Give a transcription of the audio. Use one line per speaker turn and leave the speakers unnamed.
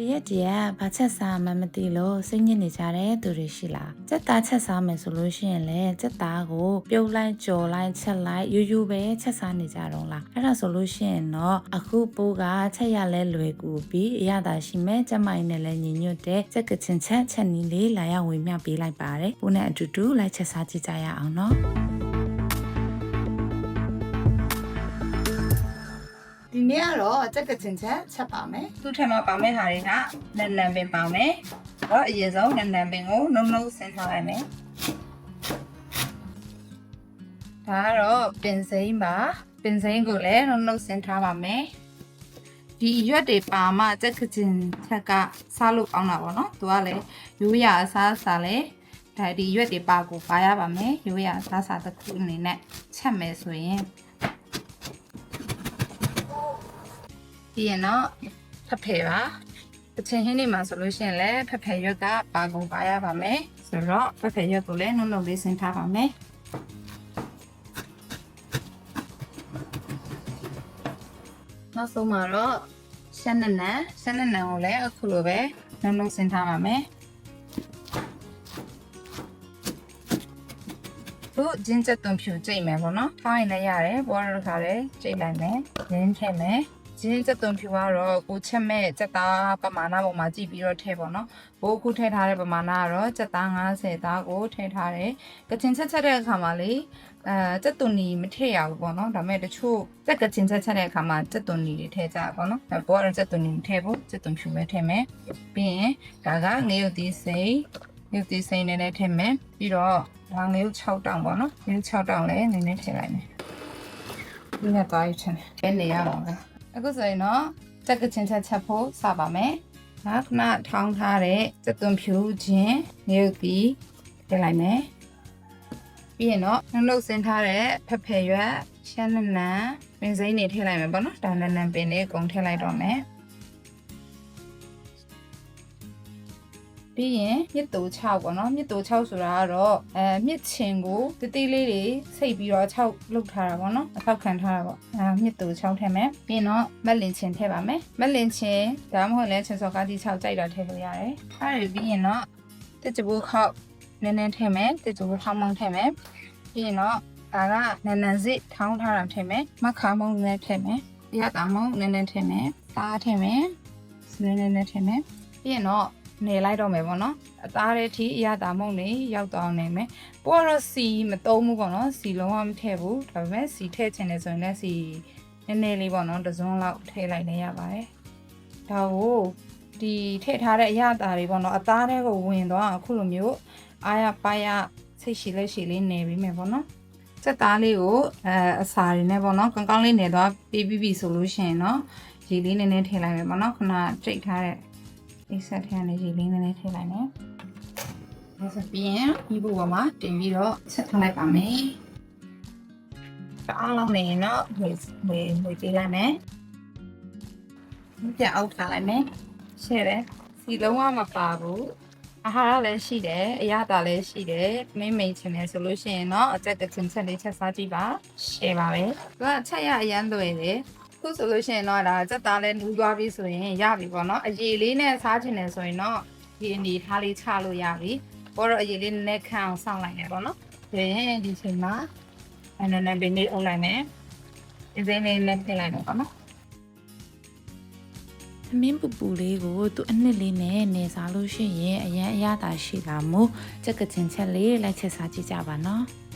တရက်တရက်ဘာချက်စားမှမသိလို့စိတ်ညစ်နေကြတဲ့သူတွေရှိလားစက်သားချက်စားမယ်ဆိုလို့ရှိရင်လည်းစက်သားကိုပြုတ်လိုက်ကြော်လိုက်ချက်လိုက်ယူယူပဲချက်စားနေကြတော့လားအဲ့ဒါဆိုလို့ရှိရင်တော့အခုပိုးကချက်ရလဲလွယ်ကူပြီးအရသာရှိမဲ့ကျက်မိုင်းနဲ့လည်းညီညွတ်တဲ့စက်ကချင်းချက်ချက်နီးလေးလာရောက်ဝေမျှပေးလိုက်ပါတယ်ပိုးနဲ့အတူတူလိုက်ချက်စားကြည့်ကြရအောင်နော်
ဒီနေ့ကတော့အကြက်ကချင်ချက်ချက်ပါမယ်
သူ့ထက်မှာပါမယ့်ဟာတွေကနန်နန်ပင်ပါမယ်။တော့အရင်ဆုံးနန်နန်ပင်ကိုနှုံနှုံဆင်းထားလိုက်မယ်။ဒါကတော့ပင်စိမ်းပါ။ပင်စိမ်းကိုလည်းနှုံနှုံဆင်းထားပါမယ်။ဒီရွက်တွေပါမှကြက်ကချင်ချက်ကစားလို့ကောင်းတာပေါ့နော်။သူကလည်းရိုးရာအစားအစာလည်းဒါဒီရွက်တွေပါကိုပါရပါမယ်။ရိုးရာအစားအစာတစ်ခုအနေနဲ့ချက်မယ်ဆိုရင် ပြီးရင်တော့ဖက်ဖယ်ပါအချင်းဟင်းနေမှာဆိုလို့ရှိရင်လည်းဖက်ဖယ်ရွက်ကပါကုန်ပါရပါမယ်ဆိုတော့ဖက်ဖယ်ရွက်ကိုလည်းနှုတ်နှုတ်လေးဆင်းထားပါမယ်နောက်ဆုံးမှာတော့ရှမ်းနနန်ရှမ်းနနန်ကိုလည်းအခုလိုပဲနှုတ်နှုတ်ဆင်းထားပါမယ်တို့ဂျင်းချက်သွန်ဖြူကြိတ်မယ်ပေါ့နော်။ထားရင်လည်းရတယ်။ဘောရတစ်ခါလည်းကြိတ်လိုက်မယ်။ရင်းထည့်မယ်။ ဂျင်းချက်သွန်ဖြူကတော့ကိုချက်မဲ့စက်သားပမာဏပုံမှာကြည့်ပြီးတော့ထည့်ပေါ့နော်။ဘိုးအခုထည့်ထားတဲ့ပမာဏကတော့စက်သား90သားကိုထည့်ထားတယ်။ကချင်ချက်ချက်တဲ့အခါမှာလေအဲစက်သွန်နီမထည့်ရဘူးပေါ့နော်။ဒါပေမဲ့တချို့စက်ကချင်ချက်ချက်တဲ့အခါမှာစက်သွန်နီတွေထည့်ကြပေါ့နော်။အဲဘောရစက်သွန်နီမထည့်ဘူးစက်သွန်ဖြူပဲထည့်မယ်။ပြီးရင်ဒါကငရုတ်သီးစိမ့်ငရုတ်သီးစိမ့်နဲ့လည်းထည့်မယ်။ပြီးတော့ဒါငရုတ်6တောင်ပေါ့နော်။ငရုတ်6တောင်လည်းနည်းနည်းထည့်လိုက်မယ်။ဒီနဲ့သွားရချင်တယ်။ဘယ်နေရမှာလဲ။ အခုဆိုရင်တော့တက်ကချင်းချက်ချက်ဖို့စပါမယ်။ဒါခဏထောင်းထားတဲ့စက်သွန်ဖြူခြင်းငရုတ်သီးထည့်လိုက်မယ်။ပြီးရင်တော့နှုတ်နှုတ်ဆင်းထားတဲ့ဖက်ဖယ်ရွက်ရှမ်းနနန်ပင်စိမ်းတွေထည့်လိုက်မယ်ပေါ့နော်။ဒါနနန်ပင်လေးအကုန်ထည့်လိုက်တော့မယ်။ ပြီးရင်မြစ်တူ6ပေါ့နော်မြစ်တူ6ဆိုတာကတော့အဲမြစ်ချင်ကိုတတိလေးတွေစိတ်ပြီးတော့6လုတ်ထားတာပေါ့နော်အဖောက်ခံထားတာပေါ့အဲမြစ်တူ6ထည့်မယ်ပြီးရင်တော့မက်လင်ချင်ထည့်ပါမယ်မက်လင်ချင်ဒါမှမဟုတ်လည်းချင်စော်ကားတီ6ကြိုက်တာထည့်လို့ရတယ်အဲ့ဒါပြီးရင်တော့တစ်ကြိုးခောက်နည်းနည်းထည့်မယ်တစ်ကြိုးထောင်းမောင်းထည့်မယ်ပြီးရင်တော့ဒါကနန်နန်စစ်ထောင်းထားတာထည့်မယ်မခါမုံလည်းထည့်မယ်ရတာမုံနည်းနည်းထည့်မယ်သားထည့်မယ်နည်းနည်းနည်းထည့်မယ်ပြီးရင်တော့ နေလိုက်တော့မယ်ပေါ့နော်အသားတဲ့ထိအရသာမုံနေရောက်တော့နေမယ်ပို့တော့စီမတုံးဘူးပေါ့နော်စီလုံးဝမထည့်ဘူးဒါပေမဲ့စီထည့်ချင်တယ်ဆိုရင်လည်းစီနည်းနည်းလေးပေါ့နော်တစ်စုံလောက်ထည့်လိုက်လည်းရပါတယ်ဒါကိုဒီထည့်ထားတဲ့အရသာတွေပေါ့နော်အသားတဲ့ကိုဝင်သွားအခုလိုမျိုးအားရပါရစိတ်ရှိလက်ရှိလေးနေပြီးမယ်ပေါ့နော်စက်သားလေးကိုအဲအစာတွေနဲ့ပေါ့နော်ကောင်းကောင်းလေးနေသွားပြီးပြီးပြီဆိုလို့ရှိရင်တော့ရေလေးနည်းနည်းထည့်လိုက်မယ်ပေါ့နော်ခဏကြိတ်ထားတဲ့ အိတ်ဆက်ထဲကနေရေလေးနည်းနည်းထည့်လိုက်မယ်။ဒါဆိုပြီးရင်ဒီဘူပေါ်မှာတင်ပြီးတော့ဆက်ထားလိုက်ပါမယ်။တအားလုံးနေရင်တော့ဝေဝေဝေပေးလိုက်မယ်။ပြန်အောက်ထားလိုက်မယ်။ရှယ်တယ်။စီလုံးဝမပါဘူး။အာဟာရလည်းရှိတယ်အရသာလည်းရှိတယ်မင်းမိန်ချင်တယ်ဆိုလို့ရှိရင်တော့အကြက်ကချင်းချက်လေးချက်စားကြည့်ပါရှယ်ပါပဲသူကချက်ရအရန်လွယ်တယ် ခုဆိုလို့ရှိရင်တော့ဒါစက်သားလဲနူးသွားပြီဆိုရင်ရပြီပေါ့နော်အရေလေးနဲ့စားချင်တယ်ဆိုရင်တော့ဒီအနေထားလေးချလို့ရပြီပေါ်တော့အရေလေးနည်းနည်းခန့်အောင်စောင့်လိုက်ရပေါ့နော်ဒါရင်ဒီချိန်မှာအနနဘင်းလေးအုပ်လိုက်မယ်ဒီစိမ်းလေးနဲ့ထည့်လိုက်မယ်ပေါ့နော်
အမင်းပူပူလေးကိုသူအနှစ်လေးနဲ့နေစားလို့ရှိရင်အရန်အရသာရှိလာမို့ချက်ကချင်းချက်လေးလိုက်ချက်စားကြည့်ကြပါနော်။